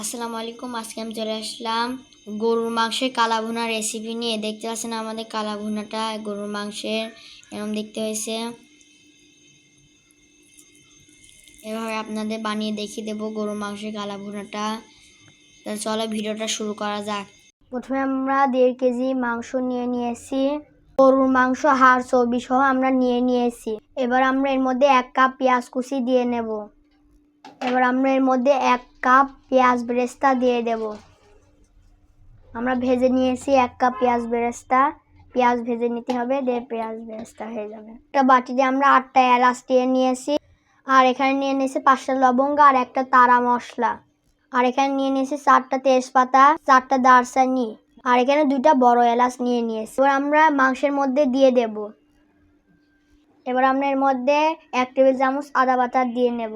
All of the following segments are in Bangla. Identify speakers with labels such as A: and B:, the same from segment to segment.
A: আসসালামু আলাইকুম, আজকে আমি চলে আসলাম গরুর মাংসের কালা ভুনা রেসিপি নিয়ে। দেখতে পাচ্ছেন আমাদের কালা ভুনাটা গরুর মাংসের, এরকম দেখতে হয়েছে। এভাবে আপনাদের বানিয়ে দেখিয়ে দেবো গরুর মাংসের কালা ভুনাটা তাহলে চলো ভিডিওটা শুরু করা যাক। প্রথমে আমরা দেড় কেজি মাংস নিয়ে নিয়েছি। গরুর মাংস, হাড় চর্বি সহ আমরা নিয়ে নিয়েছি। এবার আমরা এর মধ্যে এক কাপ পেঁয়াজ কুচি দিয়ে নেব। এবার আমরা এর মধ্যে এক কাপ পেঁয়াজ বেরেস্তা দিয়ে দেব। আমরা ভেজে নিয়েছি এক কাপ পেঁয়াজ বেরেস্তা। পেঁয়াজ ভেজে নিতে হবে, দিয়ে পেঁয়াজ বেরেস্তা হয়ে যাবে। একটা বাটিতে আমরা আটটা এলাচ দিয়ে নিয়েছি। আর এখানে নিয়ে নিয়েছি পাঁচটা লবঙ্গ আর একটা তারা মশলা। আর এখানে নিয়ে নিয়েছি চারটা তেজপাতা, চারটা দারচানি। আর এখানে দুইটা বড় এলাচ নিয়ে নিয়েছি। এবার আমরা মাংসের মধ্যে দিয়ে দেব। এবার আমরা এর মধ্যে এক টেবিল চামচ আদা বাটা দিয়ে নেব।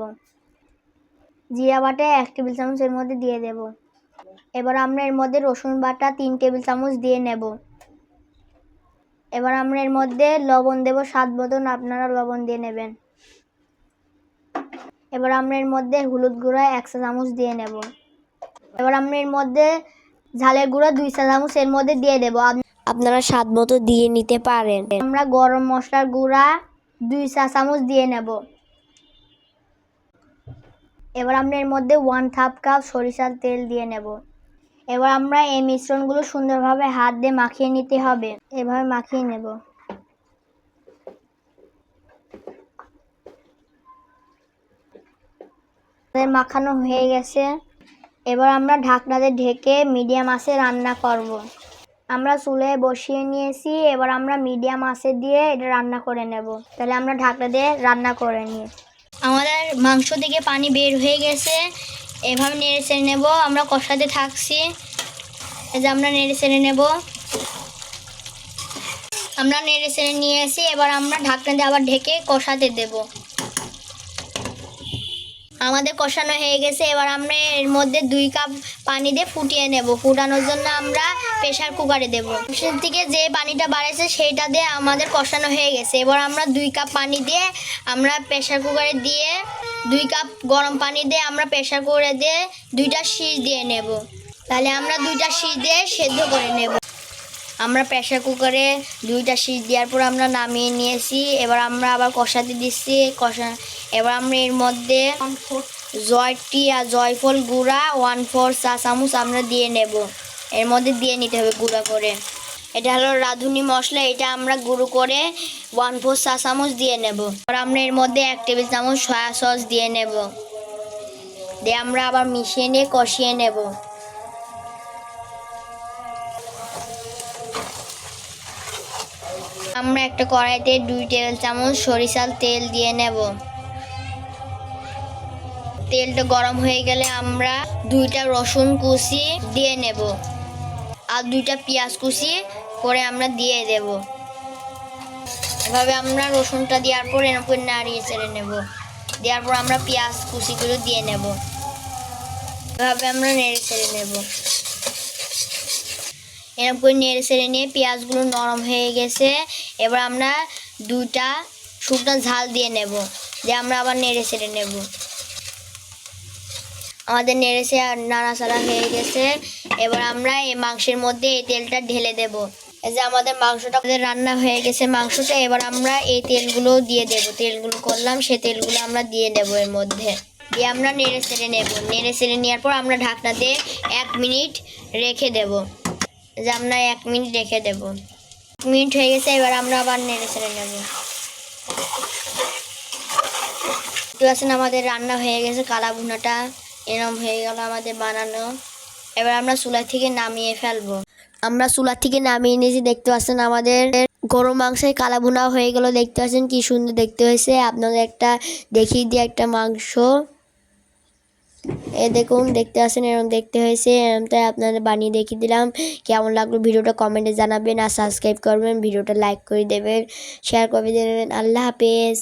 A: জিরা বাটা এক টেবিল চামচ এর মধ্যে দিয়ে দেব। এবার আমরা এর মধ্যে রসুন বাটা তিন টেবিল চামচ দিয়ে নেব। এবার আমরা এর মধ্যে লবণ দেব, স্বাদ মতন আপনারা লবণ দিয়ে নেবেন। এবার আমরা এর মধ্যে হলুদ গুঁড়া এক চা চামচ দিয়ে নেব। এবার আমরা এর মধ্যে ঝালের গুঁড়া দুই চা চামচ এর মধ্যে দিয়ে দেব।
B: আপনারা স্বাদ মতো দিয়ে নিতে পারেন।
A: আমরা গরম মশলার গুঁড়া দুই চা চামচ দিয়ে নেব। এবার আমরা এর মধ্যে ওয়ান হাফ কাপ সরিষার তেল দিয়ে নেব। এবার আমরা এই মিশ্রণগুলো সুন্দরভাবে হাত দিয়ে মাখিয়ে নিতে হবে। এভাবে মাখিয়ে নেব। মাখানো হয়ে গেছে। এবার আমরা ঢাকনাতে ঢেকে মিডিয়াম আঁচে রান্না করব। আমরা চুলে বসিয়ে নিয়েছি। এবার আমরা মিডিয়াম আঁচে দিয়ে এটা রান্না করে নেব। তাহলে আমরা ঢাকনা দিয়ে রান্না করে নিই। আমাদের মাংস থেকে পানি বের হয়ে গেছে। এভাবে নেড়ে সেড়ে নেব। আমরা কষাতে থাকছি। এই যে আমরা নেড়ে সেড়ে নেব। আমরা নেড়ে সেড়ে নিয়ে এসে এবার আমরা ঢাকনা দিয়ে আবার ঢেকে কষাতে দেব। আমাদের কষানো হয়ে গেছে। এবার আমরা এর মধ্যে দুই কাপ পানি দিয়ে ফুটিয়ে নেব। ফুটানোর জন্য আমরা প্রেশার কুকারে দেব। সেখান থেকে যে পানিটা বাড়েছে সেইটা দিয়ে আমাদের কষানো হয়ে গেছে। এবার আমরা দুই কাপ পানি দিয়ে আমরা প্রেশার কুকারে দিয়ে দুই কাপ গরম পানি দিয়ে আমরা প্রেশার কুকারে দিয়ে দুইটা শীষ দিয়ে নেব। তাহলে আমরা দুইটা শীষ দিয়ে সেদ্ধ করে নেব। আমরা প্রেশার কুকারে দুইটা সিট দেওয়ার পর আমরা নামিয়ে নিয়েছি। এবার আমরা আবার কষাতে দিচ্ছি। কষা এবার আমরা এর মধ্যে জয়টি আর জয়ফল গুঁড়া ওয়ান ফোর চা চামচ আমরা দিয়ে নেব। এর মধ্যে দিয়ে নিতে হবে গুঁড়া করে। এটা হলো রাঁধুনি মশলা এটা আমরা গুঁড়ো করে ওয়ান ফোর চা চামচ দিয়ে নেব। আর আমরা এর মধ্যে এক টেবিল চামচ সয়া সস দিয়ে নেব। দিয়ে আমরা আবার মিশিয়ে নিয়ে কষিয়ে নেব। আমরা একটা কড়াইতে দুই টেবিল চামচ সরিষার তেল দিয়ে নেব। তেলটা গরম হয়ে গেলে আমরা দুইটা রসুন কুচি দিয়ে নেব আর দুইটা পেঁয়াজ কুচি করে আমরা দিয়ে দেব। এভাবে আমরা রসুনটা দেওয়ার পর এর উপর নাড়িয়ে ছেড়ে নেব। দেওয়ার পর আমরা পেঁয়াজ কুচিগুলো দিয়ে নেব। এভাবে আমরা নেড়ে ছেড়ে নেব। এরকম করে নেড়ে ছেড়ে নিয়ে পেঁয়াজগুলো নরম হয়ে গেছে। এবার আমরা দুটা শুকনো ঝাল দিয়ে নেব, দিয়ে আমরা আবার নেড়ে ছেড়ে নেব। আমাদের নেড়ে ছেড়ে নাড়াচাড়া হয়ে গেছে। এবার আমরা এই মাংসের মধ্যে এই তেলটা ঢেলে দেব। এই যে আমাদের মাংসটা রান্না হয়ে গেছে মাংসটা, এবার আমরা এই তেলগুলো দিয়ে দেব। তেলগুলো করলাম, সে তেলগুলো আমরা দিয়ে দেব এর মধ্যে। দিয়ে আমরা নেড়ে ছেড়ে নেব। নেড়ে ছেড়ে নেওয়ার পর আমরা ঢাকনাতে এক মিনিট রেখে দেবো। যে আমরা এক মিনিট রেখে দেব। এক মিনিট হয়ে গেছে, এবার আমরা আবার নেড়ে ছেড়ে নেব। পাচ্ছেন আমাদের রান্না হয়ে গেছে, কালা ভুনাটা এরম হয়ে গেল আমাদের বানানো। এবার আমরা চুলা থেকে নামিয়ে ফেলব।
B: আমরা চুলা থেকে নামিয়ে নিয়েছি, দেখতে পাচ্ছেন আমাদের গরু মাংসের কালা ভুনা হয়ে গেল, দেখতে পাচ্ছেন কি সুন্দর দেখতে হয়েছে। আপনাদের একটা দেখিয়ে দিয়ে একটা মাংস। এ দেখুন, দেখতে আসেন এরকম দেখতে হয়েছে। তাই আপনাদের বানিয়ে দেখিয়ে দিলাম। কেমন লাগল ভিডিওটা কমেন্টে জানাবেন আর সাবস্ক্রাইব করবেন। ভিডিওটা লাইক করে দেবেন শেয়ার করে দেবেন। আল্লাহ হাফেজ।